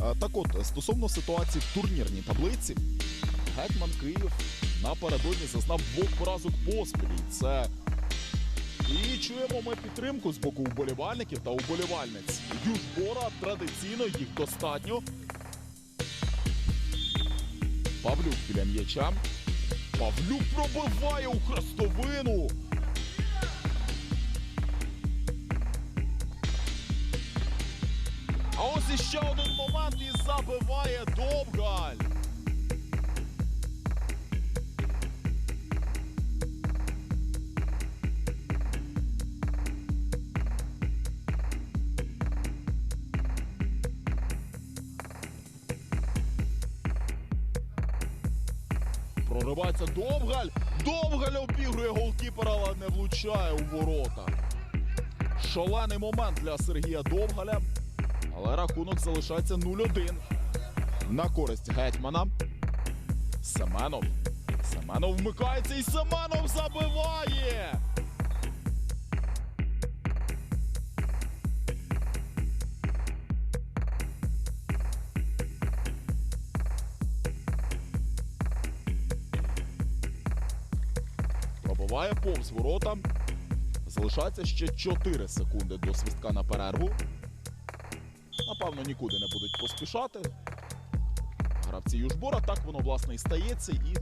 Так от, стосовно ситуації в турнірній таблиці, Гетьман Київ напередодні зазнав двох поразок поспіль. Це і чуємо ми підтримку з боку уболівальників та уболівальниць. Южбора традиційно їх достатньо. Павлюк біля м'яча. Павлюк пробиває у хрестовину. А ось іще один момент і забиває Довгаль. Проривається Довгаль. Довгаль обігрує голкіпера, але не влучає у ворота. Шалений момент для Сергія Довгаля. Але рахунок залишається 0-1. На користь гетьмана. Семенов. Семенов вмикається і Семенов забиває. Пробиває повз ворота. Залишається ще 4 секунди до свистка на перерву. Напевно, нікуди не будуть поспішати. Гравці Южбора так воно власне і стається і.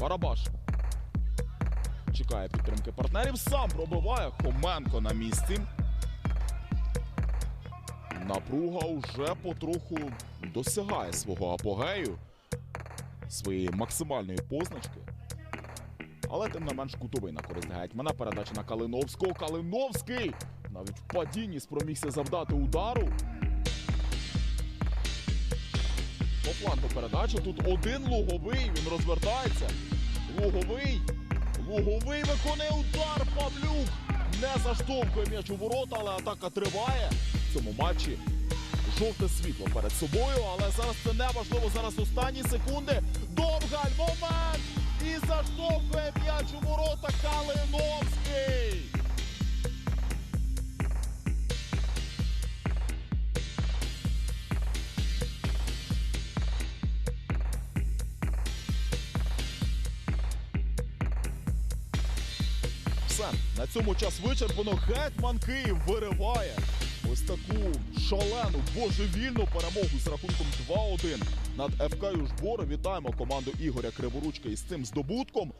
Барабаш. Чекає підтримки партнерів. Сам пробиває Хоменко на місці. Напруга вже потроху досягає свого апогею, своєї максимальної позначки. Але тим не менш кутовий на користь гетьмана. Передача на Калиновського. Калиновський навіть в падінні спромігся завдати удару. По флангу передача. Тут один луговий. Він розвертається. Луговий. Луговий виконує удар. Павлюк не заштовхує м'яч у ворота, але атака триває в цьому матчі. Жовте світло перед собою, але зараз це не важливо. Зараз останні секунди. Довгаль, момент! І заштовхує м'яч у ворота Калиновський. На цьому час вичерпано. Гетьман Київ вириває ось таку шалену божевільну перемогу з рахунком 2-1 над ФК Южбор. Вітаємо команду Ігоря Криворучка із цим здобутком.